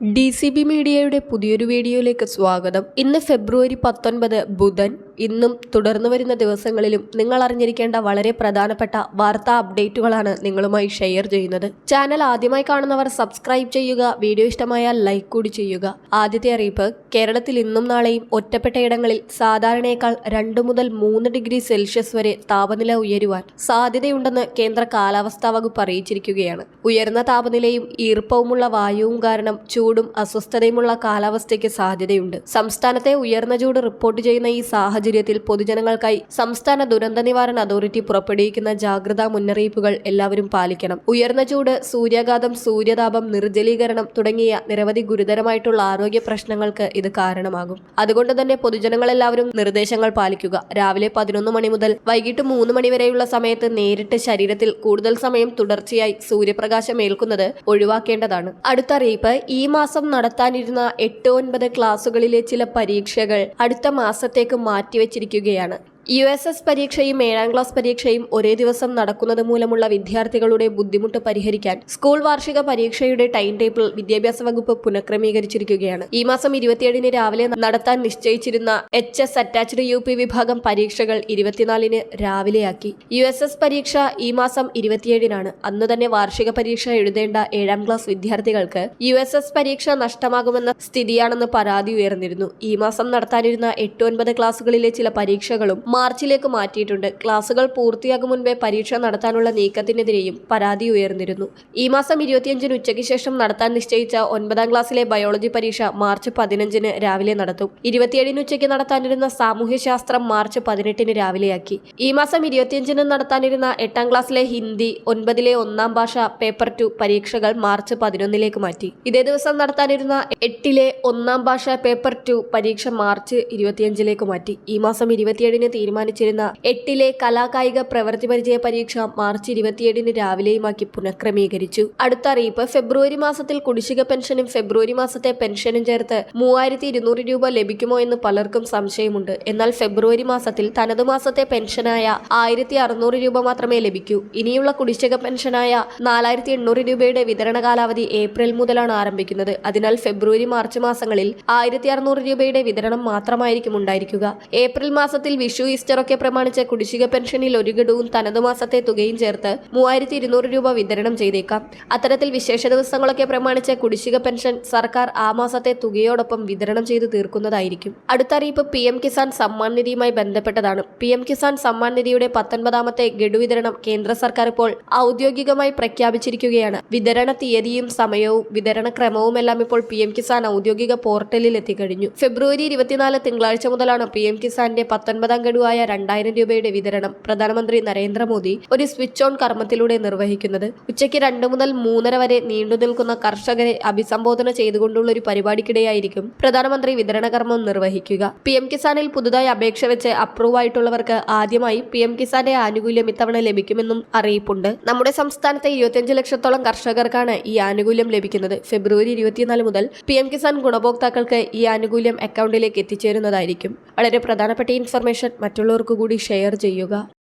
D C B മീഡിയയുടെ പുതിയൊരു വീഡിയോയിലേക്ക് സ്വാഗതം. ഇന്ന് ഫെബ്രുവരി പത്തൊൻപത് ബുധൻ ഇന്നും തുടർന്നു വരുന്ന ദിവസങ്ങളിലും നിങ്ങൾ അറിഞ്ഞിരിക്കേണ്ട വളരെ പ്രധാനപ്പെട്ട വാർത്താ അപ്ഡേറ്റുകളാണ് നിങ്ങളുമായി ഷെയർ ചെയ്യുന്നത്. ചാനൽ ആദ്യമായി കാണുന്നവർ സബ്സ്ക്രൈബ് ചെയ്യുക വീഡിയോ ഇഷ്ടമായാൽ ലൈക്ക് കൂടി ചെയ്യുക. ആദ്യത്തെ അറിയിപ്പ് കേരളത്തിൽ ഇന്നും നാളെയും ഒറ്റപ്പെട്ട ഇടങ്ങളിൽ സാധാരണയേക്കാൾ രണ്ട് മുതൽ മൂന്ന് ഡിഗ്രി സെൽഷ്യസ് വരെ താപനില ഉയരുവാൻ സാധ്യതയുണ്ടെന്ന് കേന്ദ്ര കാലാവസ്ഥാ വകുപ്പ് അറിയിച്ചിരിക്കുകയാണ്. ഉയർന്ന താപനിലയും ഈർപ്പവുമുള്ള വായുവും കാരണം ചൂടും അസ്വസ്ഥതയുമുള്ള കാലാവസ്ഥയ്ക്ക് സാധ്യതയുണ്ട്. സംസ്ഥാനത്തെ ഉയർന്ന ചൂട് റിപ്പോർട്ട് ചെയ്യുന്ന ഈ സാഹചര്യത്തിൽ പൊതുജനങ്ങൾക്കായി സംസ്ഥാന ദുരന്ത നിവാരണ അതോറിറ്റി പുറപ്പെടുവിക്കുന്ന ജാഗ്രതാ മുന്നറിയിപ്പുകൾ എല്ലാവരും പാലിക്കണം. ഉയർന്ന ചൂട് സൂര്യാഘാതം സൂര്യതാപം നിർജലീകരണം തുടങ്ങിയ നിരവധി ഗുരുതരമായിട്ടുള്ള ആരോഗ്യ പ്രശ്നങ്ങൾക്ക് ഇത് കാരണമാകും. അതുകൊണ്ട് തന്നെ പൊതുജനങ്ങളെല്ലാവരും നിർദ്ദേശങ്ങൾ പാലിക്കുക. രാവിലെ പതിനൊന്ന് മണി മുതൽ വൈകിട്ട് മൂന്ന് മണി വരെയുള്ള സമയത്ത് നേരിട്ട് ശരീരത്തിൽ കൂടുതൽ സമയം തുടർച്ചയായി സൂര്യപ്രകാശം ഏൽക്കുന്നത് ഒഴിവാക്കേണ്ടതാണ്. അടുത്ത അറിയിപ്പ് ഈ മാസം നടത്താനിരുന്ന എട്ട് ഒൻപത് ക്ലാസുകളിലെ ചില പരീക്ഷകൾ അടുത്ത മാസത്തേക്ക് മാറ്റിവെച്ചിരിക്കുകയാണ്. യു എസ് എസ് പരീക്ഷയും ഏഴാം ക്ലാസ് പരീക്ഷയും ഒരേ ദിവസം നടക്കുന്നത് മൂലമുള്ള വിദ്യാർത്ഥികളുടെ ബുദ്ധിമുട്ട് പരിഹരിക്കാൻ സ്കൂൾ വാർഷിക പരീക്ഷയുടെ ടൈം ടേബിൾ വിദ്യാഭ്യാസ വകുപ്പ് പുനഃക്രമീകരിച്ചിരിക്കുകയാണ്. ഈ മാസം ഇരുപത്തിയേഴിന് രാവിലെ നടത്താൻ നിശ്ചയിച്ചിരുന്ന H S attached U P വിഭാഗം പരീക്ഷകൾ ഇരുപത്തിനാലിന് രാവിലെയാക്കി. യു എസ് എസ് പരീക്ഷ ഈ മാസം ഇരുപത്തിയേഴിനാണ്. അന്ന് തന്നെ വാർഷിക പരീക്ഷ എഴുതേണ്ട ഏഴാം ക്ലാസ് വിദ്യാർത്ഥികൾക്ക് യു എസ് എസ് പരീക്ഷ നഷ്ടമാകുമെന്ന സ്ഥിതിയാണെന്ന് പരാതി ഉയർന്നിരുന്നു. ഈ മാസം നടത്താനിരുന്ന എട്ട് ഒൻപത് ക്ലാസുകളിലെ ചില പരീക്ഷകളും മാർച്ചിലേക്ക് മാറ്റിയിട്ടുണ്ട്. ക്ലാസുകൾ പൂർത്തിയാകും മുൻപേ പരീക്ഷ നടത്താനുള്ള നീക്കത്തിനെതിരെയും പരാതി ഉയർന്നിരുന്നു. ഈ മാസം ഇരുപത്തിയഞ്ചിന് ഉച്ചയ്ക്ക് ശേഷം നടത്താൻ നിശ്ചയിച്ച ഒൻപതാം ക്ലാസ്സിലെ ബയോളജി പരീക്ഷ മാർച്ച് പതിനഞ്ചിന് രാവിലെ നടത്തും. ഇരുപത്തിയേഴിന് ഉച്ചയ്ക്ക് നടത്താനിരുന്ന സാമൂഹ്യശാസ്ത്രം മാർച്ച് പതിനെട്ടിന് രാവിലെയാക്കി. ഈ മാസം ഇരുപത്തിയഞ്ചിന് നടത്താനിരുന്ന എട്ടാം ക്ലാസ്സിലെ ഹിന്ദി ഒൻപതിലെ ഒന്നാം ഭാഷ പേപ്പർ ടു പരീക്ഷകൾ മാർച്ച് പതിനൊന്നിലേക്ക് മാറ്റി. ഇതേ ദിവസം നടത്താനിരുന്ന എട്ടിലെ ഒന്നാം ഭാഷ പേപ്പർ ടു പരീക്ഷ മാർച്ച് ഇരുപത്തിയഞ്ചിലേക്ക് മാറ്റി. ഈ മാസം ഇരുപത്തിയേഴിന് തീരുമാനിച്ചിരുന്ന എട്ടിലെ കലാകായിക പ്രവൃത്തി പരിചയ പരീക്ഷ മാർച്ച് ഇരുപത്തിയേഴിന് രാവിലെയുമാക്കി പുനഃക്രമീകരിച്ചു. അടുത്ത അറിയിപ്പ് ഫെബ്രുവരി മാസത്തിൽ കുടിശ്ശിക പെൻഷനും ഫെബ്രുവരി മാസത്തെ പെൻഷനും ചേർത്ത് മൂവായിരത്തി ഇരുന്നൂറ് രൂപ ലഭിക്കുമോ എന്ന് പലർക്കും സംശയമുണ്ട്. എന്നാൽ ഫെബ്രുവരി മാസത്തിൽ തനതു മാസത്തെ പെൻഷനായ ആയിരത്തി അറുന്നൂറ് രൂപ മാത്രമേ ലഭിക്കൂ. ഇനിയുള്ള കുടിശ്ശിക പെൻഷനായ നാലായിരത്തി എണ്ണൂറ് രൂപയുടെ വിതരണ കാലാവധി ഏപ്രിൽ മുതലാണ് ആരംഭിക്കുന്നത്. അതിനാൽ ഫെബ്രുവരി മാർച്ച് മാസങ്ങളിൽ ആയിരത്തി അറുന്നൂറ് രൂപയുടെ വിതരണം മാത്രമായിരിക്കും ഉണ്ടായിരിക്കുക. ഏപ്രിൽ മാസത്തിൽ വിഷു ഈസ്റ്റർ ഒക്കെ പ്രമാണിച്ച് കുടിശ്ശിക പെൻഷനിൽ ഒരു ഗഡുവും തനതു മാസത്തെ തുകയും ചേർത്ത് മൂവായിരത്തി ഇരുന്നൂറ് രൂപ വിതരണം ചെയ്തേക്കാം. അത്തരത്തിൽ വിശേഷ ദിവസങ്ങളൊക്കെ പ്രമാണിച്ച് കുടിശ്ശിക പെൻഷൻ സർക്കാർ ആ മാസത്തെ തുകയോടൊപ്പം വിതരണം ചെയ്തു തീർക്കുന്നതായിരിക്കും. അടുത്ത അറിയിപ്പ് പി എം കിസാൻ സമ്മാൻ നിധിയുമായി ബന്ധപ്പെട്ടതാണ്. പി എം കിസാൻ സമ്മാൻ നിധിയുടെ പത്തൊൻപതാമത്തെ ഗഡു വിതരണം കേന്ദ്ര സർക്കാർ ഇപ്പോൾ ഔദ്യോഗികമായി പ്രഖ്യാപിച്ചിരിക്കുകയാണ്. വിതരണ തീയതിയും സമയവും വിതരണ ക്രമവുമെല്ലാം ഇപ്പോൾ പി എം കിസാൻ ഔദ്യോഗിക പോർട്ടലിൽ എത്തിക്കഴിഞ്ഞു. ഫെബ്രുവരി ഇരുപത്തിനാല് തിങ്കളാഴ്ച മുതലാണ് പി എം കിസാന്റെ പത്തൊൻപതാം ഗഡുവായ രണ്ടായിരം രൂപയുടെ വിതരണം പ്രധാനമന്ത്രി നരേന്ദ്രമോദി ഒരു സ്വിച്ച് ഓൺ കർമ്മത്തിലൂടെ നിർവഹിക്കുന്നത്. ഉച്ചയ്ക്ക് രണ്ടു മുതൽ മൂന്നര വരെ നീണ്ടു നിൽക്കുന്ന കർഷകരെ അഭിസംബോധന ചെയ്തുകൊണ്ടുള്ള ഒരു പരിപാടിക്കിടെയായിരിക്കും പ്രധാനമന്ത്രി വിതരണ കർമ്മം നിർവഹിക്കുക. പി എം കിസാനിൽ പുതുതായി അപേക്ഷ വെച്ച് അപ്രൂവ് ആയിട്ടുള്ളവർക്ക് ആദ്യമായി പി എം കിസാന്റെ ആനുകൂല്യം ഇത്തവണ ലഭിക്കുമെന്നും അറിയിപ്പുണ്ട്. നമ്മുടെ സംസ്ഥാനത്തെ ഇരുപത്തിയഞ്ച് ലക്ഷത്തോളം കർഷകർക്കാണ് ഈ ആനുകൂല്യം ലഭിക്കുന്നത്. ഫെബ്രുവരി ഇരുപത്തിനാല് മുതൽ പി എം കിസാൻ ഗുണഭോക്താക്കൾക്ക് ഈ ആനുകൂല്യം അക്കൗണ്ടിലേക്ക് എത്തിച്ചേരുന്നതായിരിക്കും. വളരെ പ്രധാനപ്പെട്ട ഇൻഫർമേഷൻ മറ്റുള്ളവർക്ക് കൂടി ഷെയർ ചെയ്യുക.